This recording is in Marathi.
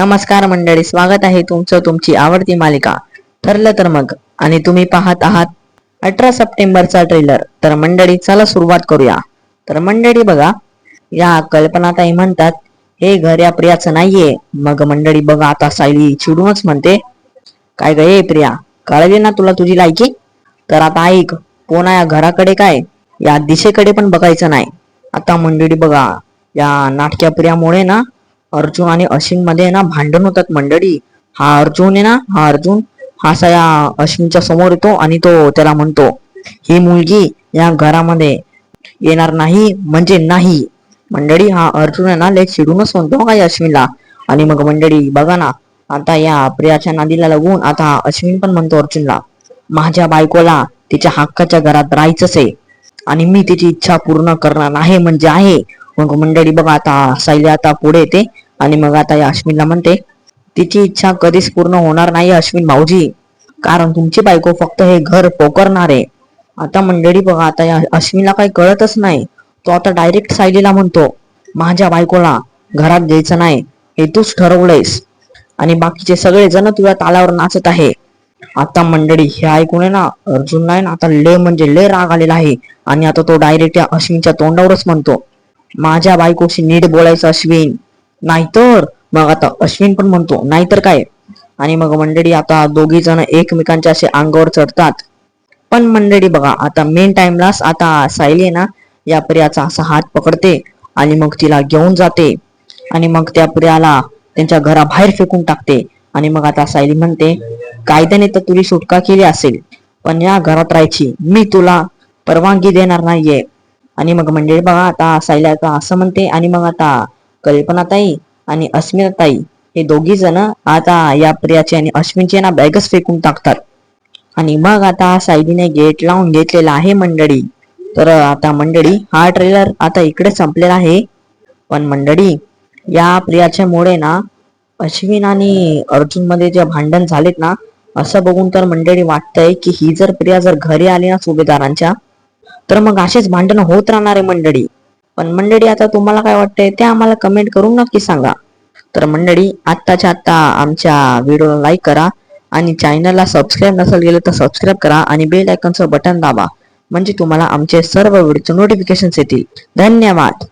नमस्कार मंडळी स्वागत आहे तुमचं तुमची आवडती मालिका ठरलं तर मग. आणि तुम्ही पाहत आहात अठरा सप्टेंबरचा ट्रेलर तर मंडळी चला सुरुवात करूया. तर मंडळी बघा या कल्पनाताई म्हणतात हे घर या प्रियाचं नाहीये. मग मंडळी बघा आता सायली चिडूनच म्हणते काय ग ए प्रिया कळली ना तुला तुझी लायकी? तर आता ऐक कोणा या घराकडे काय? या दिशेकडे पण बघायचं नाही. आता मंडळी बघा या नाटक्या प्रियामुळे ना अर्जुन आणि अश्विनमध्ये ना भांडण होतात मंडळी. हा अर्जुन आहे ना हा अर्जुन हा असा या अश्विनच्या समोर येतो आणि तो त्याला म्हणतो ही मुलगी या घरामध्ये येणार नाही म्हणजे नाही. मंडळी हा अर्जुन आहे ना लेट चिडूनच म्हणतो हो का अश्विनला. आणि मग मंडळी बघा ना आता या प्रियाच्या नादीला लागून आता अश्विन पण म्हणतो अर्जुनला माझ्या बायकोला तिच्या हक्काच्या घरात राहायचंच आहे आणि मी तिची इच्छा पूर्ण करणार आहे म्हणजे आहे. मग मंडळी बघा आता सायली आता पुढे येते आणि मग आता या अश्विनला म्हणते तिची इच्छा कधीच पूर्ण होणार नाही अश्विन भाऊजी. कारण तुमची बायको फक्त हे घर पोकरणार. आहे आता मंडळी बघा आता या अश्विनला काही कळतच नाही. तो आता डायरेक्ट सायलीला म्हणतो माझ्या बायकोला घरात द्यायचं नाही. हे तूच ठरवलंयस. आणि बाकीचे सगळे जण तुझ्या तालावर नाचत आहे. आता मंडळी हे ऐकून आहे ना अर्जुन नाही ना आता ले म्हणजे ले राग आलेला आहे. आणि आता तो डायरेक्ट या अश्विनच्या तोंडावरच म्हणतो माझ्या बायकोशी नीट बोलायचं अश्विन. नाहीतर मग आता अश्विन पण म्हणतो नाहीतर काय? आणि मग मंडळी आता दोघी जण एकमेकांच्या असे अंगावर चढतात. पण मंडळी बघा आता मेन टाइमलाच आता सायली आहे ना या प्रियाचा असा हात पकडते आणि मग तिला घेऊन जाते. आणि मग त्या प्रियाला त्यांच्या घराबाहेर फेकून टाकते. आणि मग आता सायली म्हणते कायद्याने तर तुझी सुटका केली असेल पण या घरात राहायची मी तुला परवानगी देणार नाहीये. आणि मग मंडळी बघा आता सायली आता असं म्हणते आणि मग आता कल्पनाताई आणि अस्मिताताई हे दोघी जण आता या प्रियाचे आणि अश्विनचे ना बॅगच फेकून टाकतात. आणि मग आता सायलीने गेट लावून घेतलेला आहे मंडळी. तर आता मंडळी हा ट्रेलर आता इकडे संपलेला आहे. पण मंडळी या प्रियाच्या मुळे ना अश्विन आणि अर्जुनमध्ये जे भांडण झालेत ना असं बघून तर मंडळी वाटतंय की ही जर प्रिया जर घरी आली ना सुभेदारांच्या तर मग असेच भांडण होत राहणार आहे मंडळी. पण मंडळी आता तुम्हाला काय वाटतंय ते आम्हाला कमेंट करून नक्की सांगा. तर मंडळी आत्ताच्या आत्ता आमच्या व्हिडिओला लाईक करा आणि चॅनलला सबस्क्राईब नसेल गेलं तर सबस्क्राईब करा आणि बेल आयकॉनचं बटन दाबा. म्हणजे तुम्हाला आमचे सर्व व्हिडिओचे नोटिफिकेशन्स येतील. धन्यवाद.